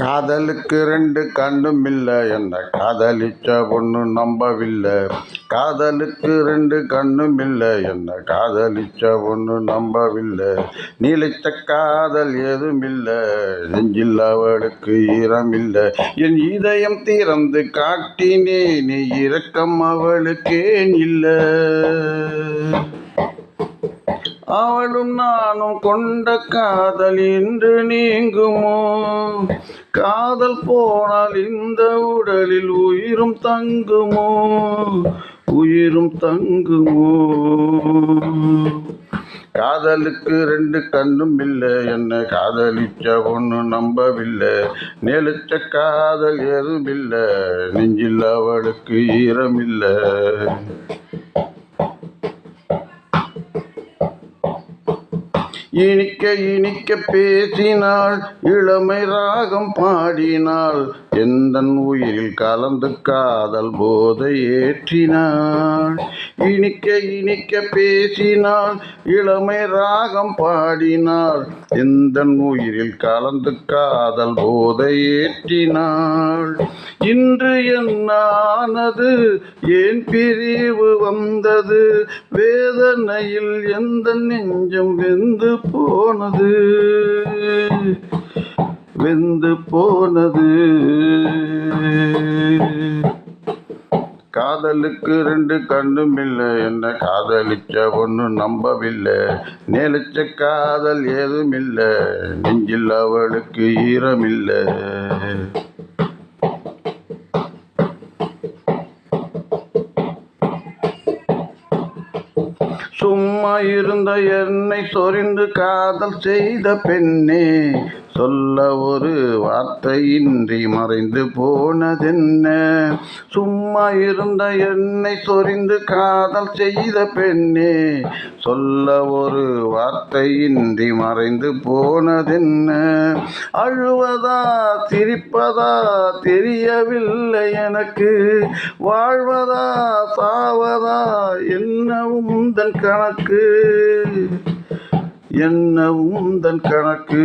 காதலுக்கு ரெண்டு கண்ணும் இல்லை என்ன காதலிச்ச பொண்ணு நம்பவில்லை. காதலுக்கு ரெண்டு கண்ணும் இல்லை என்ன காதலிச்ச பொண்ணு நம்பவில்லை. நீளிச்ச காதல் ஏதும் இல்லை நெஞ்சில் அவளுக்கு ஈரம் இல்லை. என் இதயம் திறந்து காட்டினே நீ இரக்கம் அவளுக்கேன் இல்லை. அவளும் நானும் கொண்ட காதல் இன்று நீங்குமோ? காதல் போனால் இந்த உடலில் உயிரும் தங்குமோ? உயிரும் தங்குமோ? காதலுக்கு ரெண்டு கண்ணும் இல்லை என்ன காதலிச்ச ஒன்று நம்பவில்லை. நெளிச்ச காதல் எதுவும் இல்லை நெஞ்சில் அவளுக்கு ஈரமில்லை. இனிக்க இனிக்க பேசினாள் இளமை ராகம் பாடினாள். எந்தன் உயிரில் கலந்து காதல் போதை ஏற்றினாள். இனிக்க இனிக்க பேசினாள் இளமை ராகம் பாடினாள். எந்தன் உயிரில் கலந்து காதல் போதை ஏற்றினாள். இன்று என்னானது? ஏன் பிரிவு வந்தது? வேதனையில் எந்த நெஞ்சம் வெந்து போனது? வெந்து போனது. காதலுக்கு ரெண்டு கண்ணும் இல்லை. என்ன காதலிச்ச ஒன்று நம்பவில்லை. நேலிச்ச காதல் ஏதும் இல்லை. நெஞ்சில் அவளுக்கு ஈரம் இல்லை சும்மா இருந்த என்னை சொரிந்து காதல் செய்த பெண்ணே. சொல்ல ஒரு வார்த்தையின்றி மறைந்து போனதென்ன? சும்மா இருந்த என்னை சொரிந்து காதல் செய்த பெண்ணே சொல்ல ஒரு வார்த்தையின்றி மறைந்து போனதென்ன? அழுவதா சிரிப்பதா தெரியவில்லை எனக்கு. வாழ்வதா சாவதா என்னவும் தன் கணக்கு? என்ன உந்தன் கணக்கு?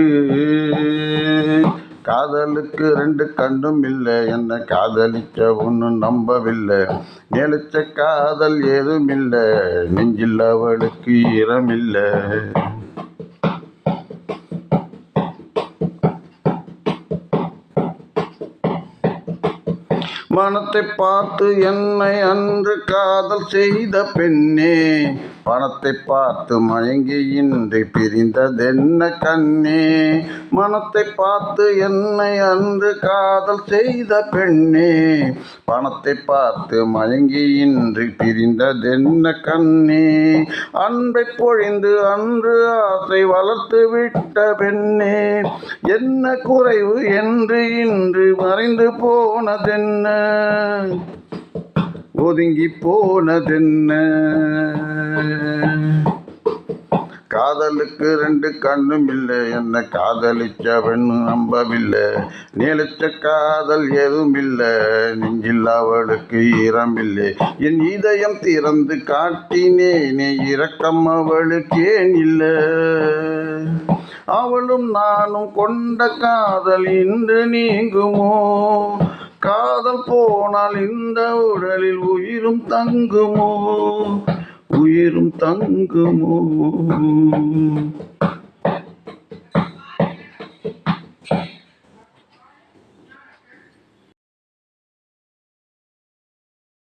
காதலுக்கு ரெண்டு கண்ணும் இல்லை. என்ன காதலிச்ச ஒன்றும் நம்பவில்லை. நிலைச்ச காதல் ஏதும் இல்லை. நெஞ்சில் அவளுக்கு ஈரமில்லை மனத்தை பார்த்து என்னை அன்று காதல் செய்த பெண்ணே பணத்தை பார்த்து மயங்கி இன்றி பிரிந்ததென்ன கண்ணே? மனத்தை பார்த்து என்னை அன்று காதல் செய்த பெண்ணே. பணத்தை பார்த்து மயங்கி இன்றி பிரிந்ததென்ன கண்ணே? அன்பை பொழிந்து அன்று ஆசை வளர்த்து விட்ட பெண்ணே. என்ன குறைவு என்று இன்று மறைந்து போனதென்ன? ஒதுங்கி போனதென்ன காதலுக்கு ரெண்டு கண்ணும் இல்லை. என்ன காதலிச்ச பெண்ணு நம்பவில்லை நீளிச்ச காதல் எதுவும் இல்லை. நெஞ்சில் அவளுக்கு ஈரம் இல்லை என் இதயம் திறந்து காட்டினேனே. இரக்கம் அவளுக்கு ஏன் இல்லை? அவளும் நானும் கொண்ட காதல் இன்று நீங்குமோ? காதல் போனால் இந்த உடலில் உயிரும் தங்குமோ? உயிரும் தங்குமோ?